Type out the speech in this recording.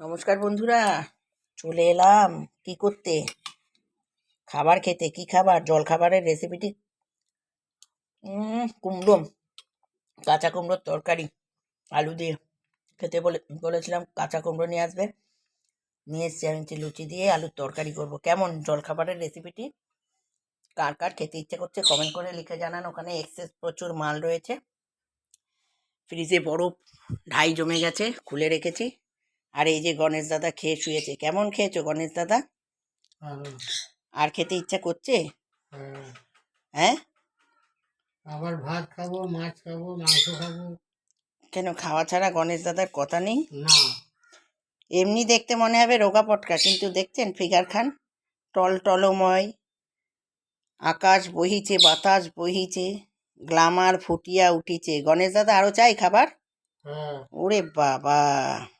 নমস্কার বন্ধুরা, চলে এলাম। কি করতে? খাবার খেতে, কি খাবার? জল খাবারের রেসিপিটি কুমড়ো, কাঁচা কুমড়োর তরকারি, আলু দিয়ে। খেতে বলে, বলেছিলাম কাঁচা কুমড়ো নিয়ে আসবে। নিয়ে এসছি আমি লুচি দিয়ে আলুর তরকারি করব। কেমন জল খাবারের রেসিপিটি কার কার খেতে ইচ্ছে করছে কমেন্ট করে লিখে জানান। ওখানে এক্সেস প্রচুর মাল রয়েছে। ফ্রিজে বরফ, ঢাই জমে গেছে, খুলে রেখেছি। আর এই যে গণেশ দাদা খেয়ে শুয়েছে কেমন খেয়েছো গণেশ দাদা? আর খেতে ইচ্ছা করছে? হ্যাঁ। হ্যাঁ? আবার ভাত খাব মাছ খাব মাংস খাব। কেন খাওয়া ছাড়া গণেশ দাদার কথা নেই? না। এমনি দেখতে মনে হবে রোগা পটকা কিন্তু দেখছেন ফিগার খান? টল টলময় আকাশ বহিছে বাতাস বহিছে গ্লামার ফুটিয়া উঠিছে। গণেশ দাদা আরও চাই খাবার? হ্যাঁ। ওরে বাবা!